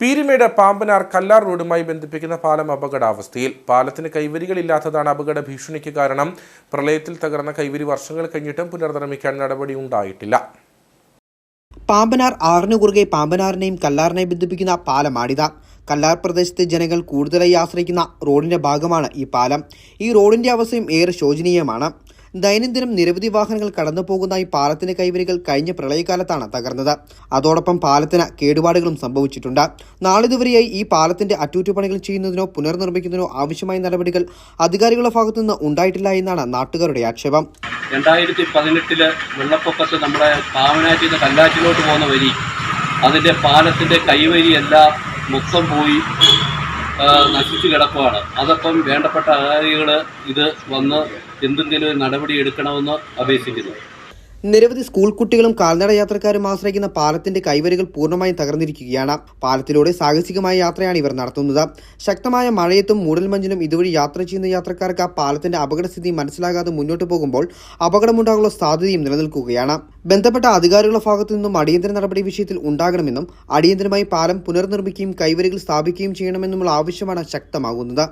പീരിമേട് പാമ്പനാർ കല്ലാർ റോഡുമായി ബന്ധിപ്പിക്കുന്ന പാലം അപകടാവസ്ഥയിൽ പാലത്തിന് കൈവരികളില്ലാത്തതാണ് അപകട ഭീഷണിക്ക് കാരണം. പ്രളയത്തിൽ തകർന്ന കൈവരി വർഷങ്ങൾ കഴിഞ്ഞിട്ടും പുനർനിർമ്മിക്കാൻ നടപടി ഉണ്ടായിട്ടില്ല. പാമ്പനാർ ആറിനു കുറുകെ പാമ്പനാറിനെയും കല്ലാറിനെയും ബന്ധിപ്പിക്കുന്ന പാലമാണിത്. കല്ലാർ പ്രദേശത്തെ ജനങ്ങൾ കൂടുതലായി ആശ്രയിക്കുന്ന റോഡിന്റെ ഭാഗമാണ് ഈ പാലം. ഈ റോഡിന്റെ അവസ്ഥയും ഏറെ ശോചനീയമാണ്. ദൈനംദിനം നിരവധി വാഹനങ്ങൾ കടന്നു പോകുന്നതായി ഈ പാലത്തിന്റെ കൈവരികൾ കഴിഞ്ഞ പ്രളയകാലത്താണ് തകർന്നത്. അതോടൊപ്പം പാലത്തിന് കേടുപാടുകളും സംഭവിച്ചിട്ടുണ്ട്. നാളിതുവരെയായി ഈ പാലത്തിന്റെ അറ്റകുറ്റപ്പണികൾ ചെയ്യുന്നതിനോ പുനർനിർമ്മിക്കുന്നതിനോ ആവശ്യമായ നടപടികൾ അധികാരികളുടെ ഭാഗത്തുനിന്ന് ഉണ്ടായിട്ടില്ല എന്നാണ് നാട്ടുകാരുടെ ആക്ഷേപം. രണ്ടായിരത്തി പതിനെട്ടിൽ വെള്ളപ്പൊക്കത്ത് നമ്മുടെ കാവനാറ്റിൽ നിന്ന് കല്ലാറ്റിലോട്ട് പോകുന്ന വരി അതിന്റെ പാലത്തിന്റെ കൈവരി എല്ലാം മൊത്തം പോയി. നശിച്ചു കിടക്കുവാണ്. അതപ്പം വേണ്ടപ്പെട്ട അധികാരികൾ ഇത് വന്ന് എന്തെങ്കിലും നടപടി എടുക്കണമെന്ന് അപേക്ഷിക്കുന്നു. നിരവധി സ്കൂൾ കുട്ടികളും കാൽനട യാത്രക്കാരും ആശ്രയിക്കുന്ന പാലത്തിന്റെ കൈവരികൾ പൂർണമായും തകർന്നിരിക്കുകയാണ്. പാലത്തിലൂടെ സാഹസികമായ യാത്രയാണ് ഇവർ നടത്തുന്നത്. ശക്തമായ മഴയത്തും മൂടൽമഞ്ഞിലും ഇതുവഴി യാത്ര ചെയ്യുന്ന യാത്രക്കാർക്ക് ആ പാലത്തിന്റെ അപകടസ്ഥിതി മനസ്സിലാകാതെ മുന്നോട്ട് പോകുമ്പോൾ അപകടമുണ്ടാകാനുള്ള സാധ്യതയും നിലനിൽക്കുകയാണ്. ബന്ധപ്പെട്ട അധികാരികളുടെ ഭാഗത്തു നിന്നും അടിയന്തര നടപടി വിഷയത്തിൽ ഉണ്ടാകണമെന്നും അടിയന്തരമായി പാലം പുനർനിർമ്മിക്കുകയും കൈവരികൾ സ്ഥാപിക്കുകയും ചെയ്യണമെന്നുമുള്ള ആവശ്യമാണ് ശക്തമാകുന്നത്.